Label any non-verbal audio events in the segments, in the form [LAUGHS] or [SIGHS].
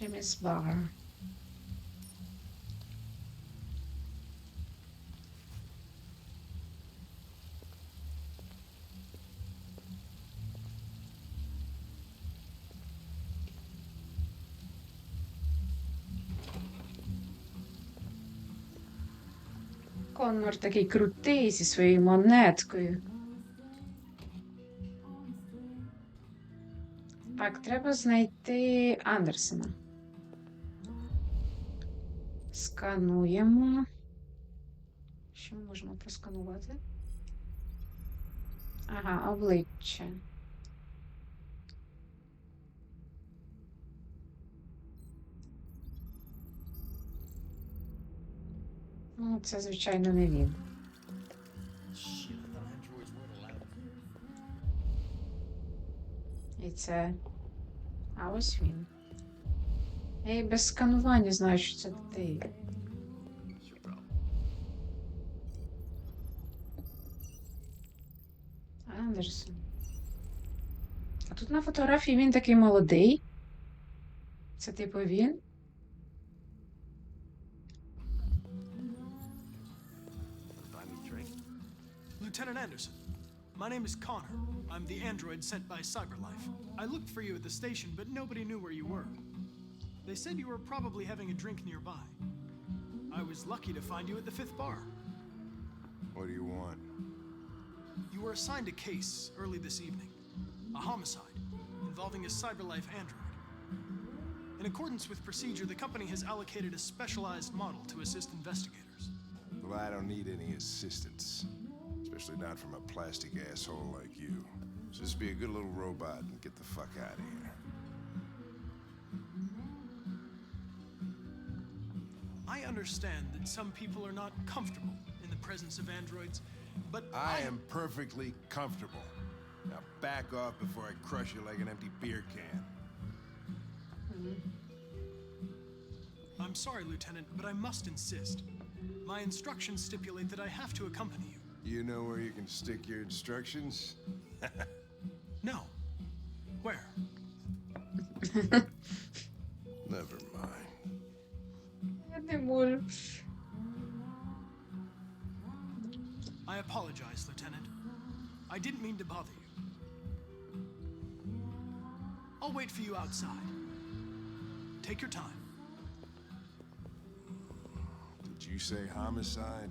Jimmy's Bar. Коннор такий крутий зі своєю монеткою. Так, треба знайти Андерсена. Скануємо. Що ми можемо просканувати? Ага, обличчя. Ну, це, звичайно, не він. І це. А ось він. Я і без сканування знаю, що це ти. Андерсон. А тут на фотографії він такий молодий. Це типу він? Buy me a drink? Lieutenant Anderson, my name is Connor. I'm the android sent by CyberLife. I looked for you at the station, but nobody knew where you were. They said you were probably having a drink nearby. I was lucky to find you at the fifth bar. What do you want? Were assigned a case early this evening a homicide involving a CyberLife android. In accordance with procedure, the company has allocated a specialized model to assist investigators. Well, I don't need any assistance. Especially not from a plastic asshole like you. Just be a good little robot and get the fuck out of here. I understand that some people are not comfortable in the presence of androids, but I am perfectly comfortable. Now back off before I crush you like an empty beer can. Hmm. I'm sorry, Lieutenant, but I must insist. My instructions stipulate that I have to accompany you. You know where you can stick your instructions? [LAUGHS] No. Where? [LAUGHS] Never mind. [LAUGHS] Я I apologize, Lieutenant. I didn't mean to bother you. I'll wait for you outside. Take your time. Did you say homicide?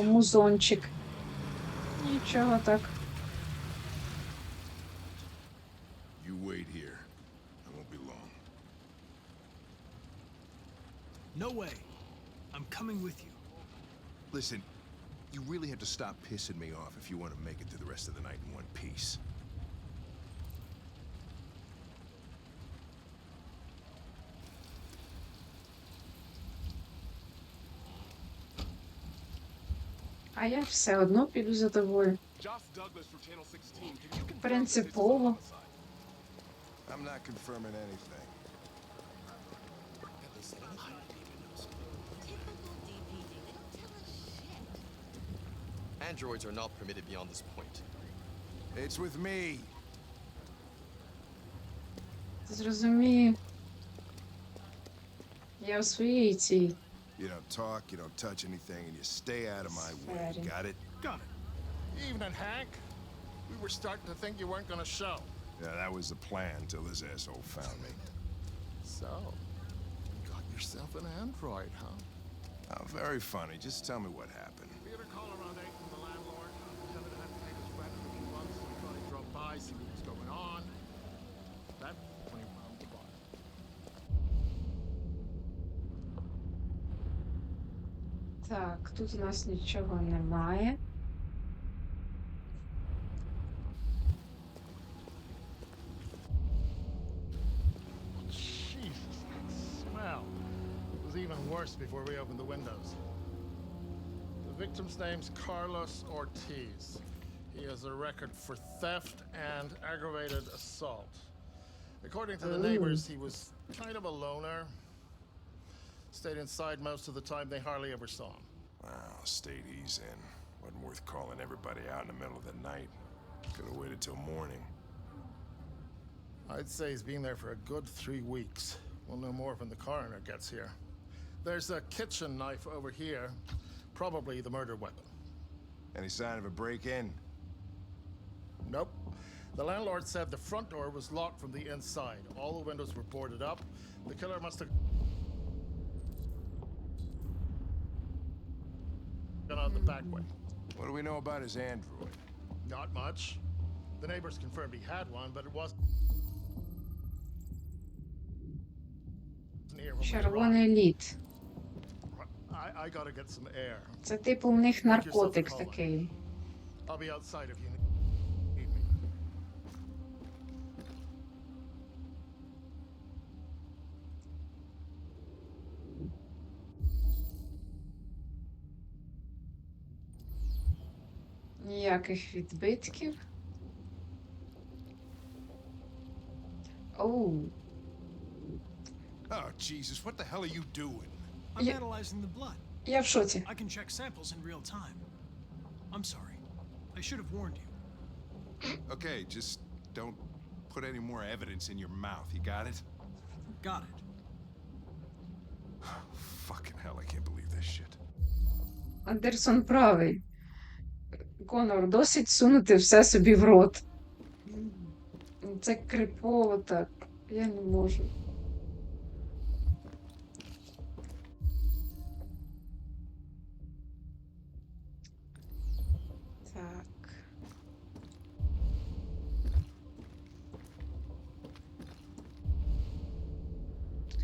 Ого, у нього музончик. Нічого так. You wait here. I won't be long. No way. I'm coming with you. Listen, you really have to stop pissing me off if you want to make it through the rest of the night in one piece. а я все одно піду за тобою. Принципово. Androids are not permitted beyond this point. It's with me. Зрозумію. Я у своїй цій You don't talk, you don't touch anything, and you stay out of my way. Sorry. Got it? Got it. Evening, Hank. We were starting to think you weren't going to show. Yeah, that was the plan till this asshole found me. So, you got yourself an android, huh? Oh, very funny. Just tell me what happened. We had a call around 8 from the landlord. Lieutenant hadn't paid his rent in a few months. We thought he'd drop by, see what тут у нас нічого немає. Jesus, that smell. It was even worse before we opened the windows. The victim's name's Carlos Ortiz. He has a record for theft and aggravated assault. According to the neighbors, he was kind of a loner. Stayed inside most of the time, they hardly ever saw him. Well, state he's in. Wasn't worth calling everybody out in the middle of the night. Could have waited till morning. I'd say he's been there for a good three weeks. We'll know more when the coroner gets here. There's a kitchen knife over here, probably the murder weapon. Any sign of a break-in? Nope. The landlord said the front door was locked from the inside. All the windows were boarded up. The killer must have gone out the back way. What do we know about his android? Not much. The neighbors confirmed he had one, but it wasn't here when we Червоний лід. arrived. I, I gotta get some air. Це типу у них наркотик такий. I'll be outside if you need Ніяких відбитків. Оу. Oh, Jesus, what the hell are you doing? I'm Yeah. analyzing the blood. Я в шоці. I can check samples in real time. I'm sorry. I should have warned you. Okay, just don't put any more evidence in your mouth. You got it? Got it. [SIGHS] Fucking hell, I can't believe this shit. Андерсон правий. Конор, досить сунути все собі в рот. Це крипово так. Я не можу.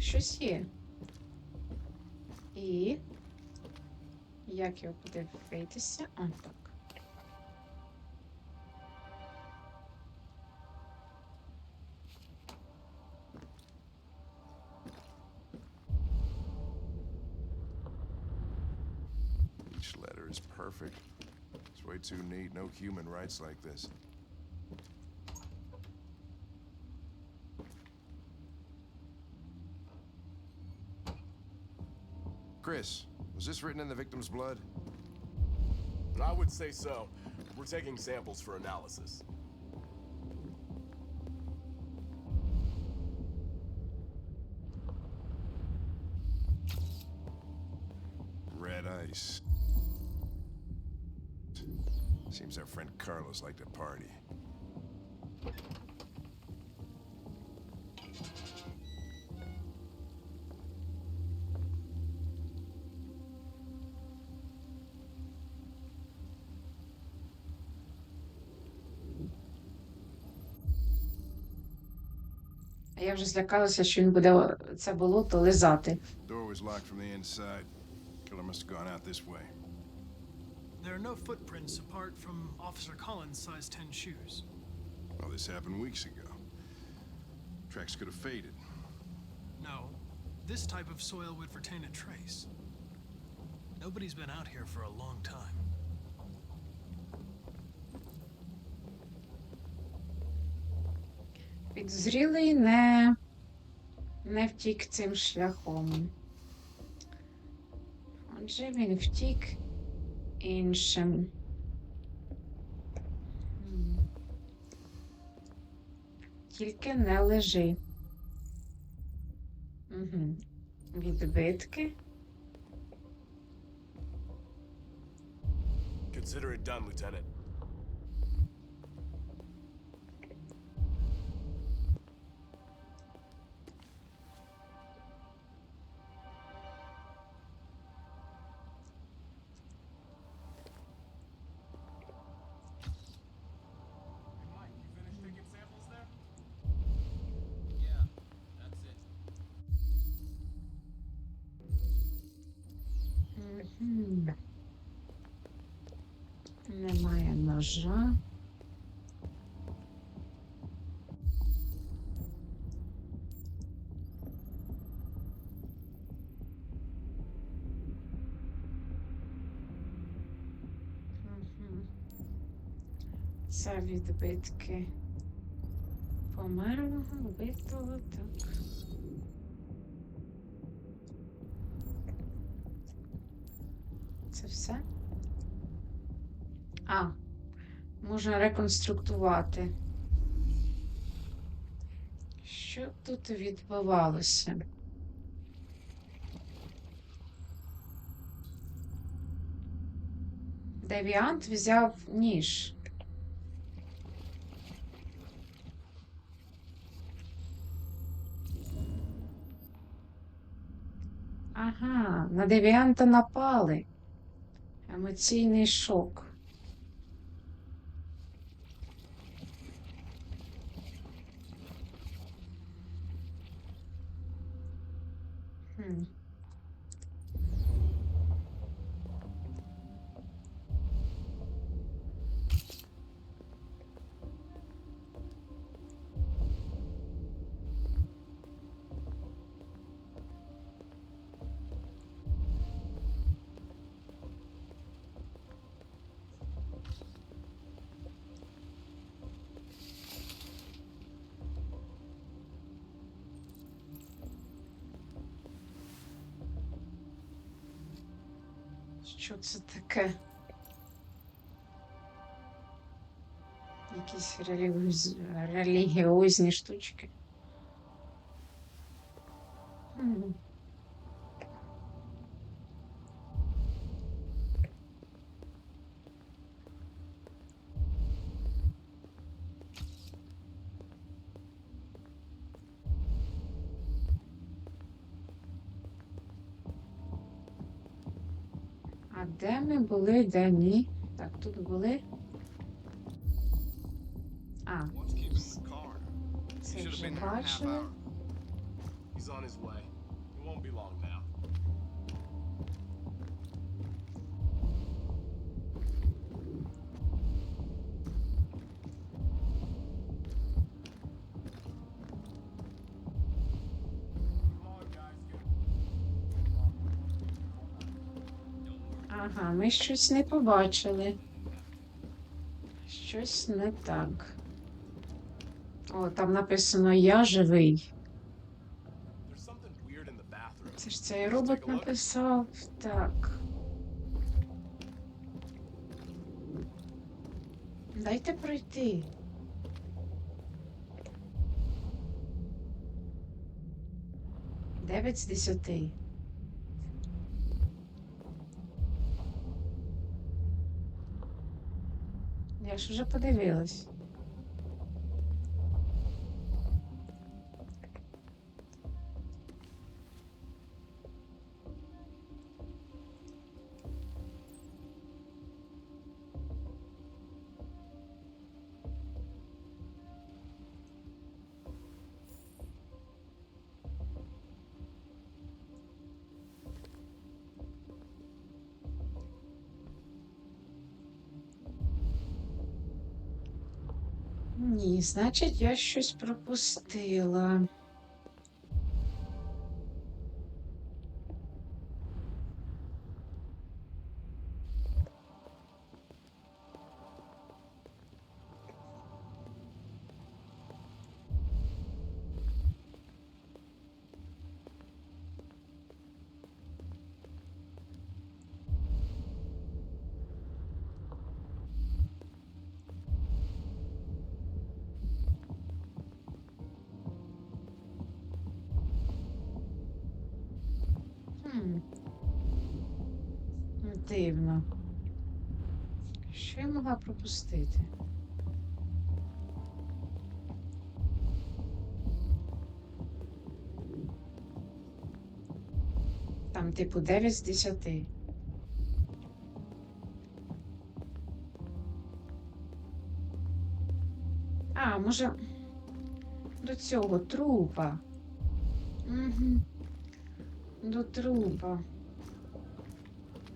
Щось є. І. Як його подивитися? А, так. Each letter is perfect. It's way too neat. No human writes like this. Chris, was this written in the victim's blood? I would say so. We're taking samples for analysis. Carlos liked to party. А я вже злякалася, що він буде це болото лизати. Door was locked from the inside. Killer must have gone out this way. There are no footprints apart from Officer Collins' size 10 shoes. Well, this happened weeks ago. Tracks could have faded. No, this type of soil would retain a trace. Nobody's been out here for a long time. Підозрілий не, не втік цим шляхом. Отже, він втік іншим. Тільки не лежи. Угу. Відбитки. Consider it done, Lieutenant. Мгм. Немає ножа. Це відбитки. Померлого, вбитого, так. Це все? А, можна реконструктувати. Що тут відбувалося? Девіант взяв ніж. Ага, на девіанта напали. Емоційний шок. Що це таке? Якісь релігіозні штучки. Де ми були, де ні? Так, тут були. А, це вже бачили. He's on his way. It won't be long now. Ми щось не побачили. Щось не так. О, там написано Я живий. Це ж цей робот написав. Так. Дайте пройти. Дев'ять з десяти. deixo já poder vê-las. Ні, значить, я щось пропустила. Дивно. Що я могла пропустити? Там, типу, 9 з 10. А, може, до цього трупа. Угу. До трупа.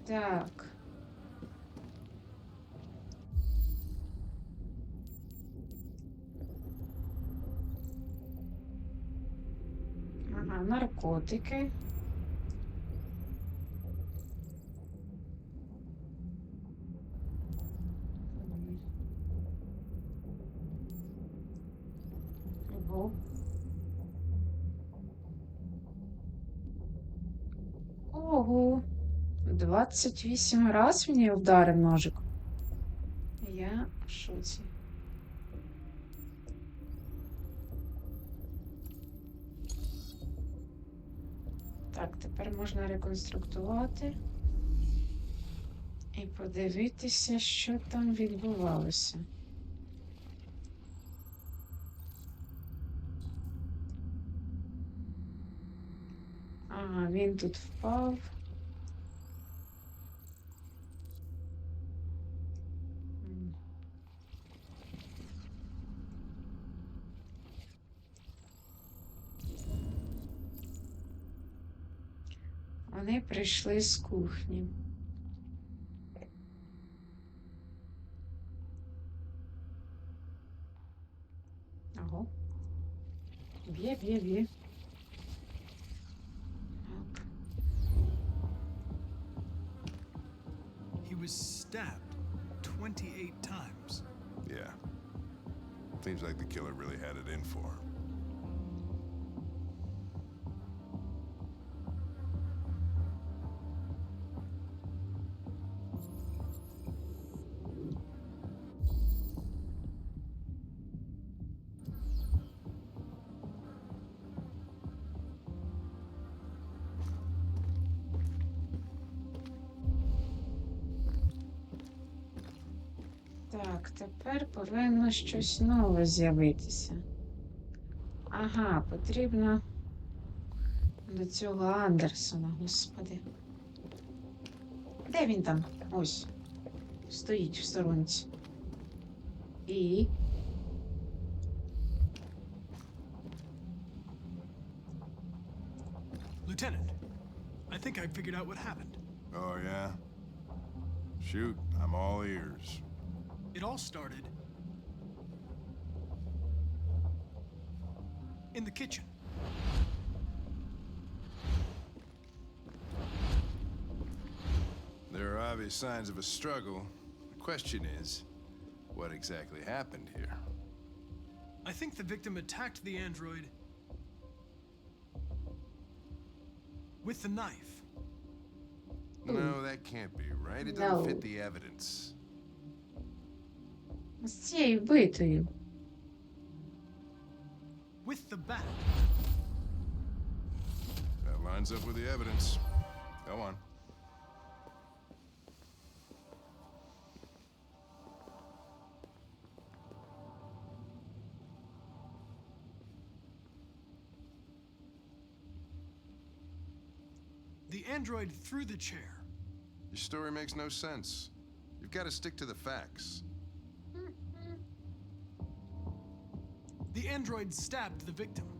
Так. Ага, наркотики. 28 раз він її вдарив ножик. Я в шоці. Так, тепер можна реконструктувати і подивитися, що там відбувалося. Ага, він тут впав. прийшли з кухні. Ого. Б'є, б'є, б'є. Так. He was stabbed 28 times. Yeah. Seems like the killer really had it in for him. повинно щось нове з'явитися. Ага, потрібно до цього Андерсона, господи. Де він там? Ось. Стоїть в сторонці. І. Lieutenant, I think I figured out what happened. Oh, yeah? Shoot, I'm all ears. It all started in the kitchen. There are obvious signs of a struggle. The question is, what exactly happened here? I think the victim attacked the android with the knife. No, that can't be right. It doesn't No. fit the evidence. З цією битою. Lines up with the evidence. Go on. The android threw the chair. Your story makes no sense. You've got to stick to the facts. The android stabbed the victim.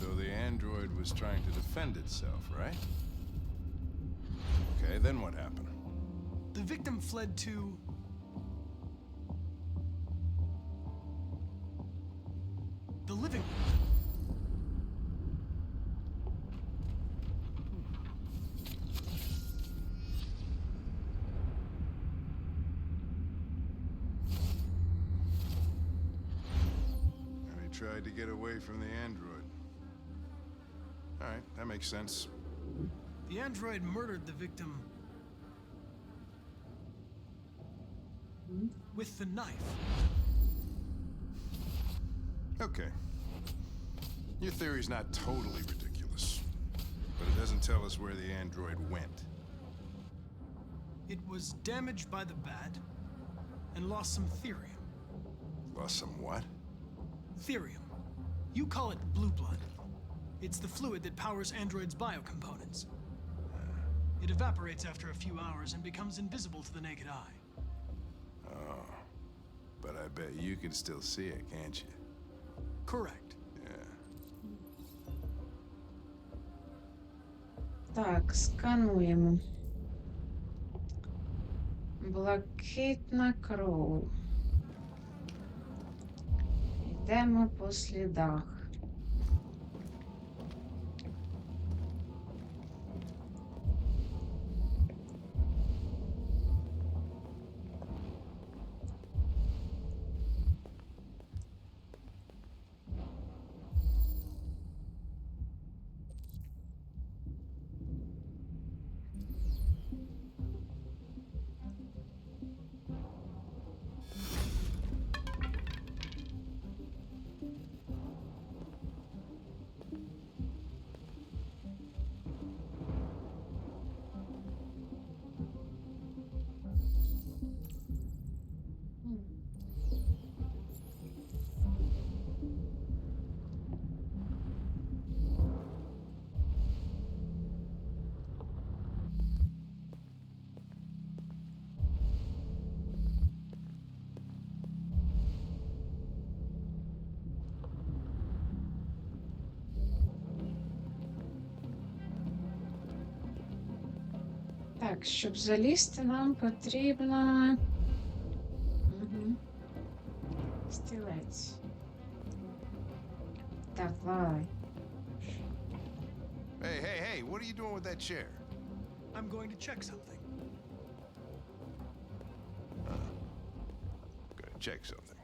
So the android was trying to defend itself, right? Okay, then what happened? The victim fled to. the living room. And he tried to get away from the android. All right, makes sense. The android murdered the victim with the knife. Okay. Your theory's not totally ridiculous, but it doesn't tell us where the android went. It was damaged by the bat and lost some therium. Lost some what? Therium. You call it blue blood. It's the fluid that powers androids' biocomponents. It evaporates after a few hours and becomes invisible to the naked eye. But I bet you can still see it, can't you? Correct. Yeah. Так, скануємо. Блакитна кров. Йдемо по слідах. Так, щоб залізти, нам потрібно. Угу. Стілець. Давай. Hey, hey, hey, what are you doing with that chair? I'm going to check something. Gonna check something.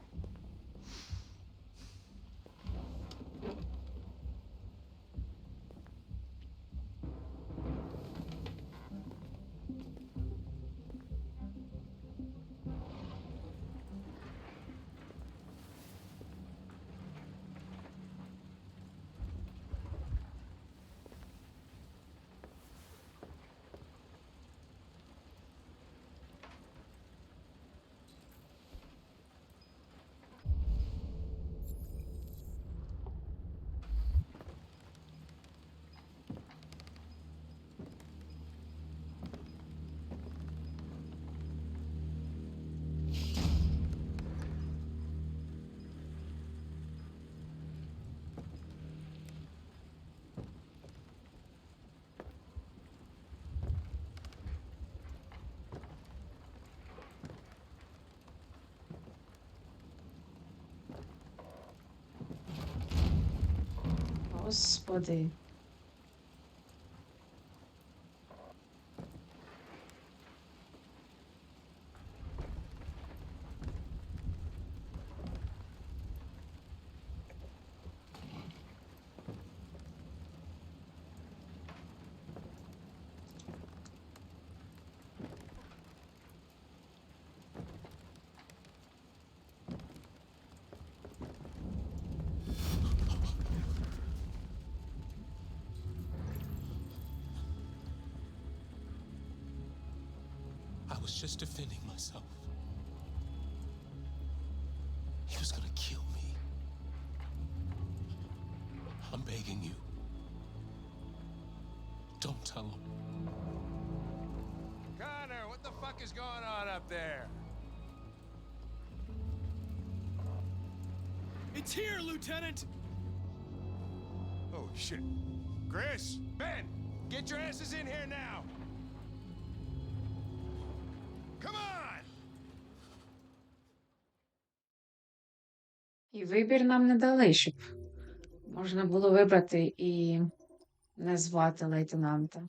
posso poder. I was just defending myself. He was gonna kill me. I'm begging you. Don't tell him. Connor, what the fuck is going on up there? It's here, Lieutenant! Oh shit. Chris, Ben, get your asses in here now. Вибір нам не дали, щоб можна було вибрати і не звати лейтенанта.